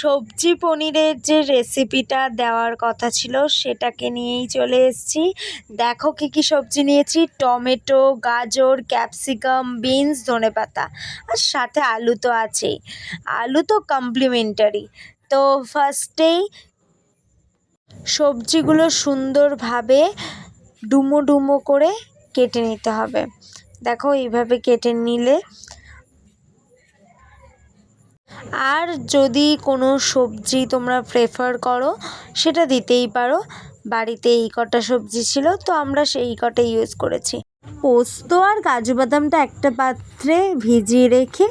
সবজি পনিরের যে রেসিপিটা দেওয়ার কথা ছিল, সেটাকে নিয়েই চলে এসেছি। দেখো কী কী সবজি নিয়েছি। টমেটো, গাজর, ক্যাপসিকাম, বিনস ধনেপাতা আর সাথে আলু তো আছেই। আলু তো কমপ্লিমেন্টারি তো ফার্স্টেই সবজিগুলো সুন্দরভাবে ডুমো ডুমো করে কেটে নিতে হবে। দেখো এইভাবে কেটে নিলে আর যদি কোনো সবজি তোমরা প্রেফার করো, সেটা দিতেই পারো। বাড়িতে এই কটা সবজি ছিল, তো আমরা সেই কটা ইউজ করেছি। পোস্ত আর কাজু বাদামটা একটা পাত্রে ভিজিয়ে রেখে,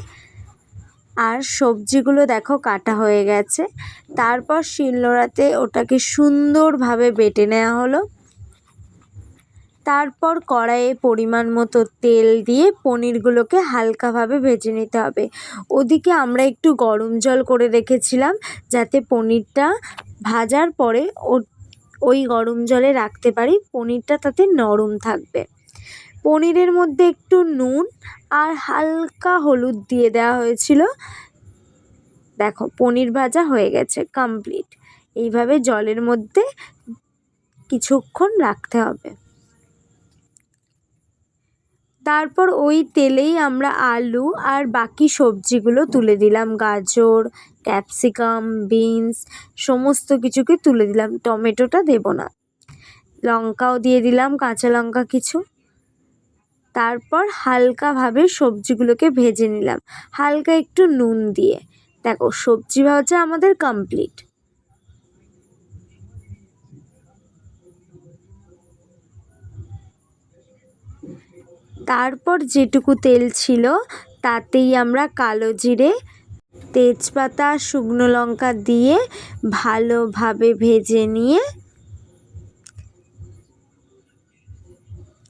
আর সবজিগুলো দেখো কাটা হয়ে গেছে। তারপর শিলনোড়াতে ওটাকে সুন্দরভাবে বেটে নেওয়া হলো। তারপর কড়াইয়ে পরিমাণ মতো তেল দিয়ে পনিরগুলোকে হালকাভাবে ভেজে নিতে হবে। ওদিকে আমরা একটু গরম জল করে রেখেছিলাম যাতে পনিরটা ভাজার পরে ওই গরম জলে রাখতে পারি, পনিরটা তাতে নরম থাকবে। পনিরের মধ্যে একটু নুন আর হালকা হলুদ দিয়ে দেওয়া হয়েছিল। দেখো, পনির ভাজা হয়ে গেছে কমপ্লিট। এইভাবে জলের মধ্যে কিছুক্ষণ রাখতে হবে। তারপর ওই তেলেই আমরা আলু আর বাকি সবজিগুলো তুলে দিলাম। গাজর, ক্যাপসিকাম, বিনস, সমস্ত কিছুকে তুলে দিলাম। টমেটোটা দেব না। লঙ্কাও দিয়ে দিলাম, কাঁচা লঙ্কা কিছু। তারপর হালকাভাবে সবজিগুলোকে ভেজে নিলাম। হালকা একটু নুন দিয়ে। দেখো, সবজি ভাজা আমাদের কমপ্লিট তারপর যেটুকু তেল ছিল, তাতেই আমরা কালো জিরে, তেজপাতা, শুকনো লঙ্কা দিয়ে ভালোভাবে ভেজে নিয়ে,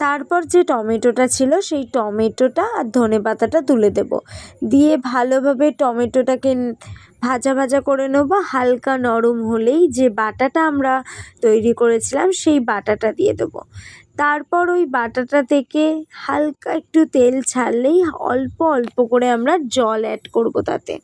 তারপর যে টমেটোটা ছিল, সেই টমেটোটা আর ধনে পাতাটা তুলে দেব। দিয়ে ভালোভাবে টমেটোটাকে ভাজা ভাজা করে নেব। হালকা নরম হলেই যে বাটাটা আমরা তৈরি করেছিলাম, সেই বাটাটা দিয়ে দেবো। তারপর ওই বাটাটা থেকে হালকা একটু তেল ছাড়লেই অল্প অল্প করে আমরা জল অ্যাড করব তাতে।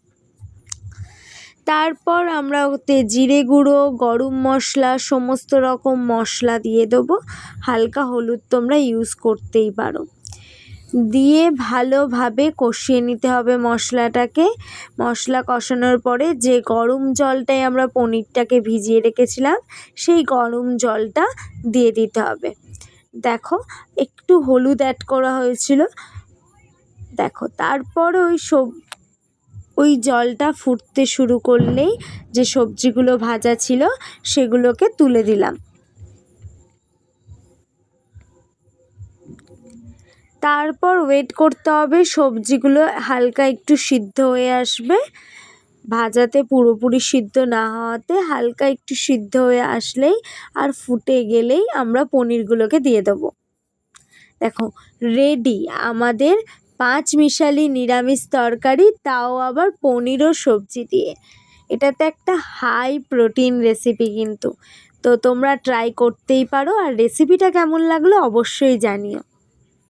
তারপর আমরা ওতে জিরে গুঁড়ো, গরম মশলা, সমস্ত রকম মশলা দিয়ে দেবো। হালকা হলুদ তোমরা ইউজ করতেই পারো। দিয়ে ভালোভাবে কষিয়ে নিতে হবে মশলাটাকে। মশলা কষানোর পরে যে গরম জলটায় আমরা পনিরটাকে ভিজিয়ে রেখেছিলাম, সেই গরম জলটা দিয়ে দিতে হবে। দেখো, একটু হলুদ অ্যাড করা হয়েছিল। দেখো, তারপর ওই সব, ওই জলটা ফুটতে শুরু করলেই যে সবজিগুলো ভাজা ছিল, সেগুলোকে তুলে দিলাম। তারপর ওয়েট করতে হবে সবজিগুলো হালকা একটু সিদ্ধ হয়ে আসবে। ভাজাতে পুরোপুরি সিদ্ধ না হওয়াতে হালকা একটু সিদ্ধ হয়ে আসলেই আর ফুটে গেলেই আমরা পনিরগুলোকে দিয়ে দেবো। দেখো রেডি আমাদের পাঁচ মিশালি নিরামিষ তরকারি, তাও আবার পনির ও সবজি দিয়ে। এটাতে একটা হাই প্রোটিন রেসিপি কিন্তু। তো তোমরা ট্রাই করতেই পারো আর রেসিপিটা কেমন লাগল অবশ্যই জানিও।